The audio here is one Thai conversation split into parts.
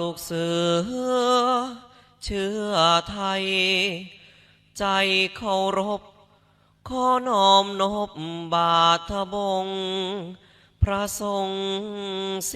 ลูกเสือ เชื่อไทย ใจเคารพ ขอน้อมนบบาทบง พระทรงศ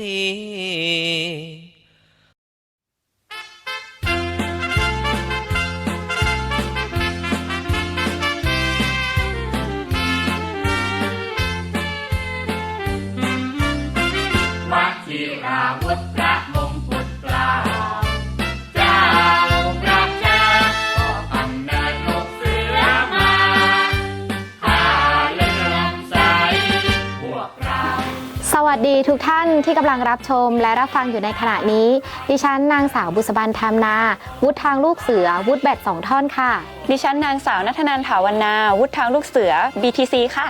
ดีทุกท่านที่กำลังรับชมและรับฟังอยู่ในขณะนี้ ดิฉันนางสาวบุษบันธรรมนา วุฒิทางลูกเสือ วุฒิแบตสองท่อนค่ะ ดิฉันนางสาวนัทนันถาวรรณาวุฒิทางลูกเสือ BTC ค่ะ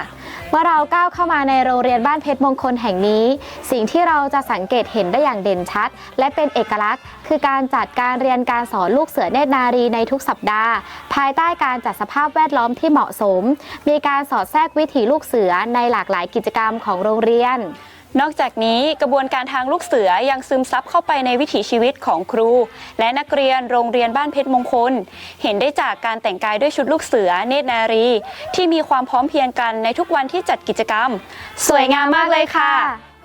เมื่อเราก้าวเข้ามาในโรงเรียนบ้านเพชรมงคลแห่งนี้ สิ่งที่เราจะสังเกตเห็นได้อย่างเด่นชัด และเป็นเอกลักษณ์ คือการจัดการเรียนการสอนลูกเสือเนตรนารีในทุกสัปดาห์ ภายใต้การจัดสภาพแวดล้อมที่เหมาะสม มีการสอดแทรกวิถีลูกเสือในหลากหลายกิจกรรมของโรงเรียน นอกจากนี้กระบวนการทางลูกเสือยังซึมซับเข้าไปในวิถีชีวิตของครู และนักเรียนโรงเรียนบ้านเพชรมงคล เห็นได้จากการแต่งกายด้วยชุดลูกเสือเนตรนารี ที่มีความพร้อมเพรียงกันในทุกวันที่จัดกิจกรรม สวยงามมากเลยค่ะ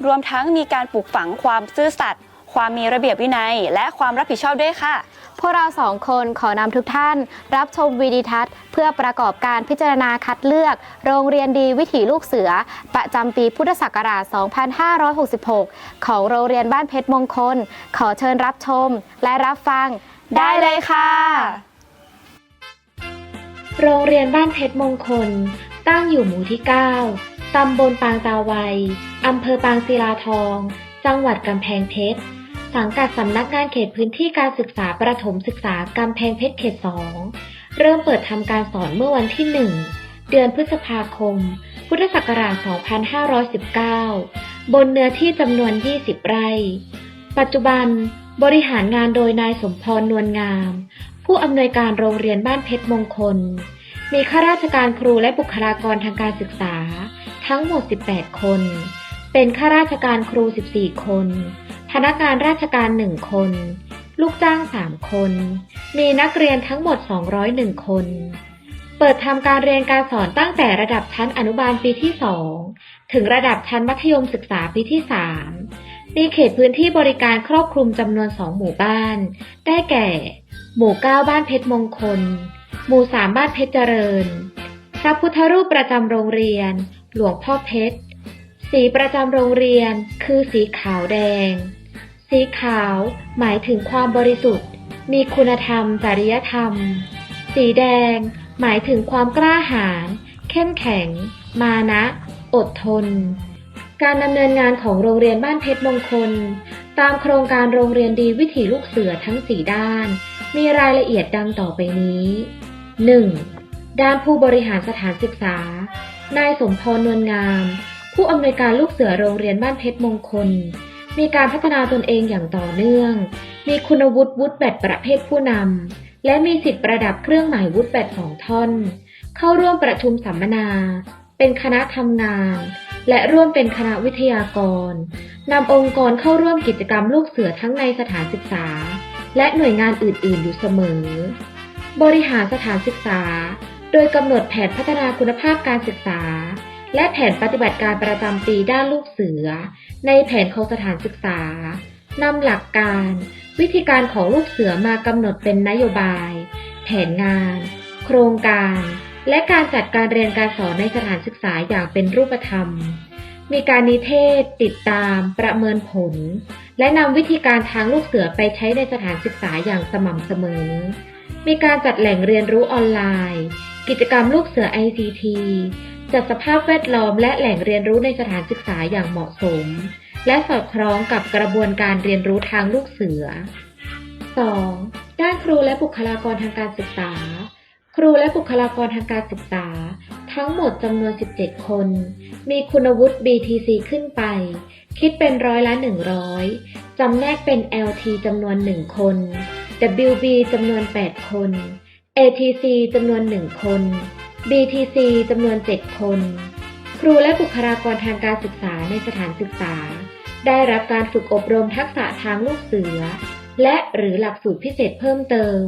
รวมทั้งมีการปลูกฝังความซื่อสัตย์ความมีระเบียบวินัย และความรับผิดชอบด้วยค่ะ พวกเราสองคนขอนำทุกท่าน รับชมวีดีทัศน์ เพื่อประกอบการพิจารณาคัดเลือก โรงเรียนดีวิถีลูกเสือ ประจำปีพุทธศักราช 2566 ของโรงเรียนบ้านเพชรมงคล ขอเชิญรับชมและรับฟังได้เลยค่ะ โรงเรียนบ้านเพชรมงคล ตั้งอยู่หมู่ที่ 9 ตำบลปางตาวัยอำเภอปางศิลาทอง จังหวัดกำแพงเพชร สังกัดสำนักงานเขตพื้นที่การศึกษาประถมศึกษากำแพงเพชรเขต 2 เริ่มเปิดทำการสอนเมื่อวันที่ 1 เดือนพฤษภาคม พุทธศักราช 2519 บนเนื้อที่จำนวน 20 ไร่ ปัจจุบันบริหารงานโดยนายสมพรนวลงาม ผู้อำนวยการโรงเรียนบ้านเพชรมงคล มีข้าราชการครูและบุคลากรทางการศึกษา ทั้งหมด 18 คน เป็นข้าราชการครู 14 คน พนักงานราชการ1คน ลูกจ้าง3คน มีนักเรียนทั้งหมด 201 คน เปิดทำการเรียนการสอนตั้งแต่ระดับชั้นอนุบาลปีที่2ถึงระดับชั้นมัธยมศึกษาปีที่3มีเขตพื้นที่บริการครอบคลุมจำนวน2หมู่บ้าน ได้แก่ หมู่9บ้านเพชรมงคล หมู่3บ้านเพชรเจริญ พระพุทธรูปประจำโรงเรียน หลวงพ่อเพชร สีประจำโรงเรียนคือสีขาวแดง สีขาวหมายถึงความบริสุทธิ์ มีคุณธรรม จริยธรรม สีแดง หมายถึงความกล้าหาญเข้มแข็ง มานะ อดทน การดำเนินงานของโรงเรียนบ้านเพชรมงคล ตามโครงการโรงเรียนดีวิถีลูกเสือทั้ง4ด้าน มีรายละเอียดดังต่อไปนี้ 1. ด้านผู้บริหารสถานศึกษา นายสมพรนวลงาม ผู้อำนวยการลูกเสือโรงเรียนบ้านเพชรมงคล มีการพัฒนาตนเองอย่างต่อเนื่อง มีคุณวุฒิวุฒิแบตประเภทผู้นำ และมีสิทธิ์ประดับเครื่องหมายวุฒิแบตสองท่อน เข้าร่วมประชุมสัมมนา เป็นคณะทำงาน และร่วมเป็นคณะวิทยากรนำองค์กรเข้าร่วมกิจกรรมลูกเสือทั้งในสถานศึกษา และหน่วยงานอื่น ๆ อยู่เสมอ บริหารสถานศึกษา โดยกำหนดแผนพัฒนาคุณภาพการศึกษา และแผนปฏิบัติการประจำปีด้านลูกเสือ ในแผนของสถานศึกษานำหลักการ วิธีการของลูกเสือมากำหนดเป็นนโยบาย แผนงาน โครงการ และการจัดการเรียนการสอนในสถานศึกษาอย่างเป็นรูปธรรม มีการนิเทศ ติดตาม ประเมินผล และนำวิธีการทางลูกเสือไปใช้ในสถานศึกษาอย่างสม่ำเสมอ มีการจัดแหล่งเรียนรู้ออนไลน์ กิจกรรมลูกเสือ ICT จัดสภาพแวดล้อมและแหล่งเรียนรู้ในสถานศึกษาอย่างเหมาะสม และสอดคล้องกับกระบวนการเรียนรู้ทางลูกเสือ 2. ด้านครูและบุคลากรทางการศึกษา ครูและบุคลากรทางการศึกษา ทั้งหมดจำนวน 17 คน มีคุณวุฒิ BTC ขึ้นไป คิดเป็นร้อยละ 100จำแนกเป็น LT จำนวน 1 คน WB จำนวน 8 คน ATC จำนวน 1 คน BTC จำนวน 7 คน ครูและบุคลากรทางการศึกษาในสถานศึกษา ได้รับการฝึกอบรมทักษะทางลูกเสือ และหรือหลักสูตรพิเศษเพิ่มเติม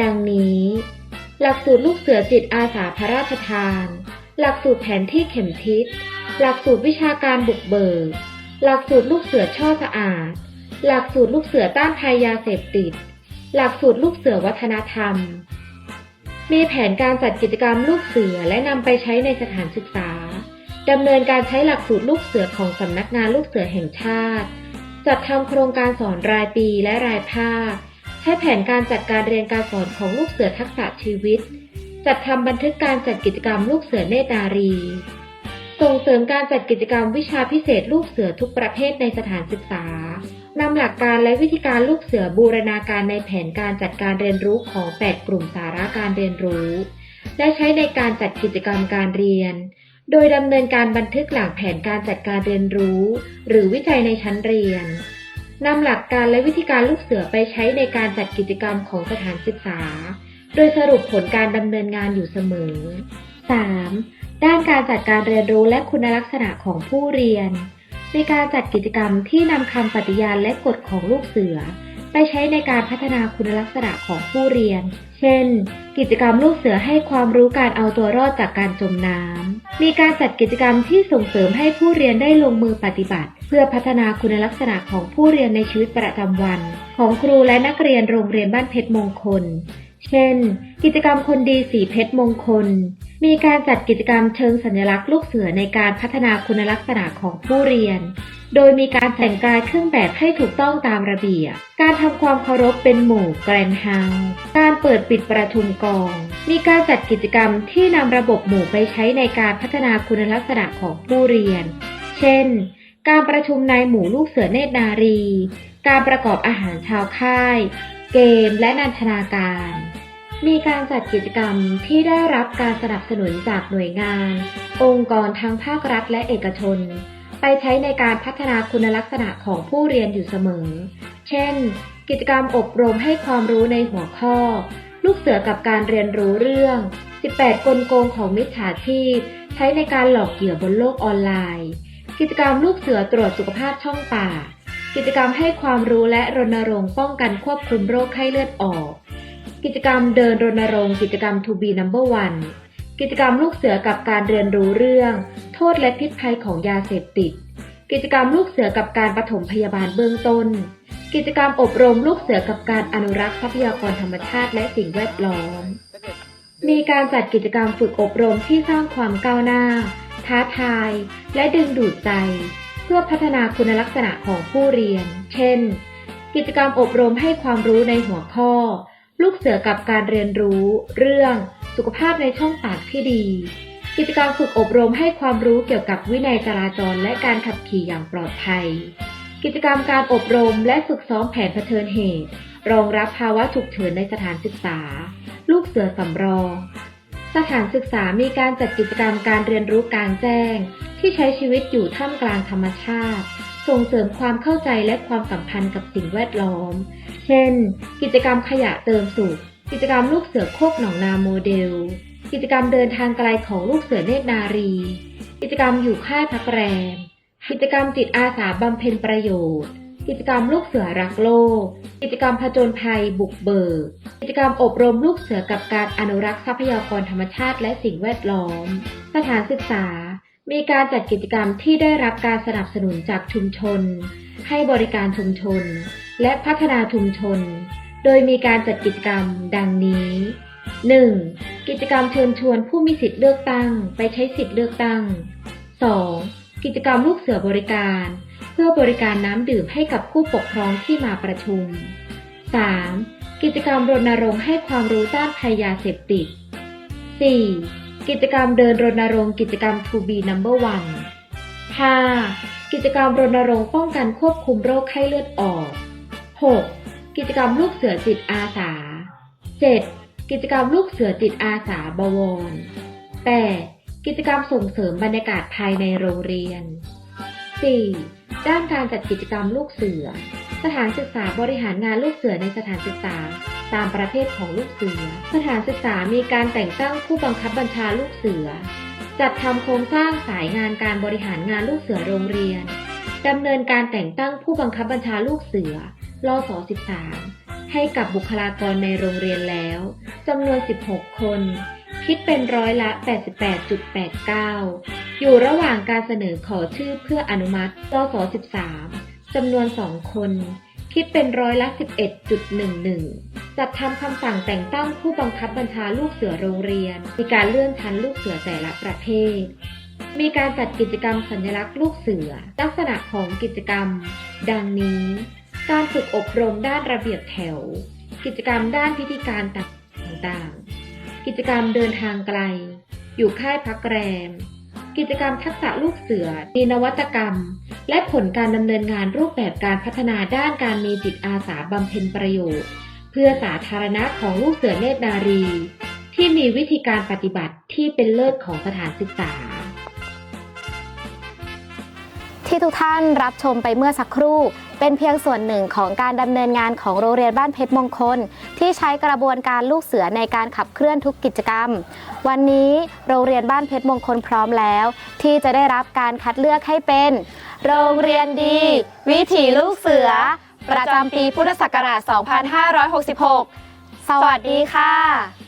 ดังนี้ หลักสูตรลูกเสือจิตอาสาพระราชทาน หลักสูตรแผนที่เข็มทิศ หลักสูตรวิชาการบุกเบิก หลักสูตรลูกเสือช่อสะอาด หลักสูตรลูกเสือต้านภัยยาเสพติด หลักสูตรลูกเสือวัฒนธรรม มีแผนการจัดกิจกรรมลูกเสือและนำไปใช้ในสถานศึกษาดำเนินการใช้หลักสูตรลูกเสือของสำนักงานลูกเสือแห่งชาติ จัดทำโครงการสอนรายปีและรายภาค ใช้แผนการจัดการเรียนการสอนของลูกเสือทักษะชีวิต จัดทำบันทึกการจัดกิจกรรมลูกเสือเนตรนารี ส่งเสริมการจัดกิจกรรมวิชาพิเศษลูกเสือทุกประเภทในสถานศึกษานำหลักการและวิธีการลูกเสือบูรณาการในแผนการจัดการเรียนรู้ของ 8 กลุ่มสาระการเรียนรู้ และใช้ในการจัดกิจกรรมการเรียน โดยดำเนินการบันทึกหลังแผนการจัดการเรียนรู้ หรือวิจัยในชั้นเรียนนำหลักการและวิธีการลูกเสือไปใช้ในการจัดกิจกรรมของสถานศึกษา โดยสรุปผลการดำเนินงานอยู่เสมอ 3. ด้านการจัดการเรียนรู้และคุณลักษณะของผู้เรียน ในการจัดกิจกรรมที่นำคำปฏิญาณและกฎของลูกเสือ ไปใช้ในการพัฒนาคุณลักษณะของผู้เรียน เช่น กิจกรรมลูกเสือให้ความรู้การเอาตัวรอดจากการจมน้ำ มีการจัดกิจกรรมที่ส่งเสริมให้ผู้เรียนได้ลงมือปฏิบัติ เพื่อพัฒนาคุณลักษณะของผู้เรียนในชีวิตประจำวัน ของครูและนักเรียนโรงเรียนบ้านเพชรมงคล เช่น กิจกรรมคนดีสีเพชรมงคล มีการจัดกิจกรรมเชิงสัญลักษณ์ลูกเสือในการพัฒนาคุณลักษณะของผู้เรียน โดยมีการแต่งกายเครื่องแบบให้ถูกต้องตามระเบียบ การทำความเคารพเป็นหมู่แกรนเฮาส์การเปิดปิดประทุมกอง มีการจัดกิจกรรมที่นำระบบหมู่ไปใช้ในการพัฒนาคุณลักษณะของผู้เรียน เช่น การประชุมในหมู่ลูกเสือเนตรนารี การประกอบอาหารชาวค่าย เกมและนันทนาการ มีการจัดกิจกรรมที่ได้รับการสนับสนุนจากหน่วยงาน องค์กรทั้งภาครัฐและเอกชน ไปใช้ในการพัฒนาคุณลักษณะของผู้เรียนอยู่เสมอ เช่น กิจกรรมอบรมให้ความรู้ในหัวข้อ ลูกเสือกับการเรียนรู้เรื่อง 18 กลโกงของมิจฉาชีพ ใช้ในการหลอกเหยื่อบนโลกออนไลน์ กิจกรรมลูกเสือตรวจสุขภาพช่องปากกิจกรรมให้ความรู้และรณรงค์ป้องกันควบคุมโรคไข้เลือดออก กิจกรรมเดินรณรงค์กิจกรรม To be number one กิจกรรมลูกเสือกับการเรียนรู้เรื่อง โทษและพิษภัยของยาเสพติด กิจกรรมลูกเสือกับการปฐมพยาบาลเบื้องต้น กิจกรรมอบรมลูกเสือกับการอนุรักษ์ทรัพยากรธรรมชาติและสิ่งแวดล้อม มีการจัดกิจกรรมฝึกอบรมที่สร้างความก้าวหน้า ท้าทาย และดึงดูดใจ เพื่อพัฒนาคุณลักษณะของผู้เรียน เช่น กิจกรรมอบรมให้ความรู้ในหัวข้อ ลูกเสือกับการเรียนรู้ เรื่องสุขภาพในช่องปากที่ดี กิจกรรมฝึกอบรมให้ความรู้เกี่ยวกับวินัยจราจรและการขับขี่อย่างปลอดภัย กิจกรรมการอบรมและฝึกซ้อมแผนเผชิญเหตุ รองรับภาวะฉุกเฉินในสถานศึกษา ลูกเสือสำรอง สถานศึกษามีการจัดกิจกรรมการเรียนรู้กลางแจ้ง ที่ใช้ชีวิตอยู่ท่ามกลางธรรมชาติ ส่งเสริมความเข้าใจและความสัมพันธ์กับสิ่งแวดล้อม เช่น กิจกรรมขยะเติมสุข กิจกรรมลูกเสือโคกหนองนาโมเดล กิจกรรมเดินทางไกลของลูกเสือเนตรนารี กิจกรรมอยู่ค่ายพักแรม กิจกรรมจิตอาสาบำเพ็ญประโยชน์ กิจกรรมลูกเสือรักโลก กิจกรรมผจญภัยบุกเบิก กิจกรรมอบรมลูกเสือกับการอนุรักษ์ทรัพยากรธรรมชาติและสิ่งแวดล้อม สถานศึกษา มีการจัดกิจกรรมที่ได้รับการสนับสนุนจากชุมชน ให้บริการชุมชน และพัฒนาชุมชน โดยมีการจัดกิจกรรมดังนี้ 1. กิจกรรมเชิญชวนผู้มีสิทธิ์เลือกตั้ง ไปใช้สิทธิ์เลือกตั้ง 2. กิจกรรมลูกเสือบริการ เพื่อบริการน้ำดื่มให้กับผู้ปกครองที่มาประชุม 3. กิจกรรมรณรงค์ให้ความรู้ต้านภัยยาเสพติด 4. กิจกรรมเดินรณรงค์กิจกรรม To be number one 5. กิจกรรมรณรงค์ป้องกันควบคุมโรคไข้เลือดออก 6. กิจกรรมลูกเสือจิตอาสา 7. กิจกรรมลูกเสือจิตอาสาบวร 8. กิจกรรมส่งเสริมบรรยากาศภายในโรงเรียน 4. ด้านการจัดกิจกรรมลูกเสือ สถานศึกษาบริหารงานลูกเสือในสถานศึกษา ตามประเภทของลูกเสือ สถานศึกษามีการแต่งตั้งผู้บังคับบัญชาลูกเสือ จัดทำโครงสร้างสายงานการบริหารงานลูกเสือโรงเรียนดำเนินการแต่งตั้งผู้บังคับบัญชาลูกเสือลศ13 ให้กับบุคลากรในโรงเรียนแล้วจำนวน 16 คน คิดเป็นร้อยละ 88.89 อยู่ระหว่างการเสนอขอชื่อเพื่ออนุมัติลศ13จำนวน 2 คน คิดเป็นร้อยละ 11.11 จัดทำคำสั่งแต่งตั้งผู้บังคับบัญชาลูกเสือโรงเรียน มีการเลื่อนชั้นลูกเสือแต่ละประเภท มีการจัดกิจกรรมสัญลักษณ์ลูกเสือ ลักษณะของกิจกรรม ดังนี้ การฝึกอบรมด้านระเบียบแถว กิจกรรมด้านพิธีการต่างๆ กิจกรรมเดินทางไกล อยู่ค่ายพักแรม กิจกรรมทักษะลูกเสือมีนวัตกรรม และผลการดำเนินงานรูปแบบการพัฒนาด้านการมีจิตอาสาบำเพ็ญประโยชน์ เพื่อสาธารณะของลูกเสือเนตรนารี ที่มีวิธีการปฏิบัติที่เป็นเลิศของสถานศึกษา ที่ทุกท่านรับชมไปเมื่อสักครู่ เป็นเพียงส่วนหนึ่งของการดำเนินงานของโรงเรียนบ้านเพชรมงคล ที่ใช้กระบวนการลูกเสือในการขับเคลื่อนทุกกิจกรรม วันนี้โรงเรียนบ้านเพชรมงคลพร้อมแล้ว ที่จะได้รับการคัดเลือกให้เป็น โรงเรียนดี วิถีลูกเสือ ประจำปีพุทธศักราช 2566 สวัสดีค่ะ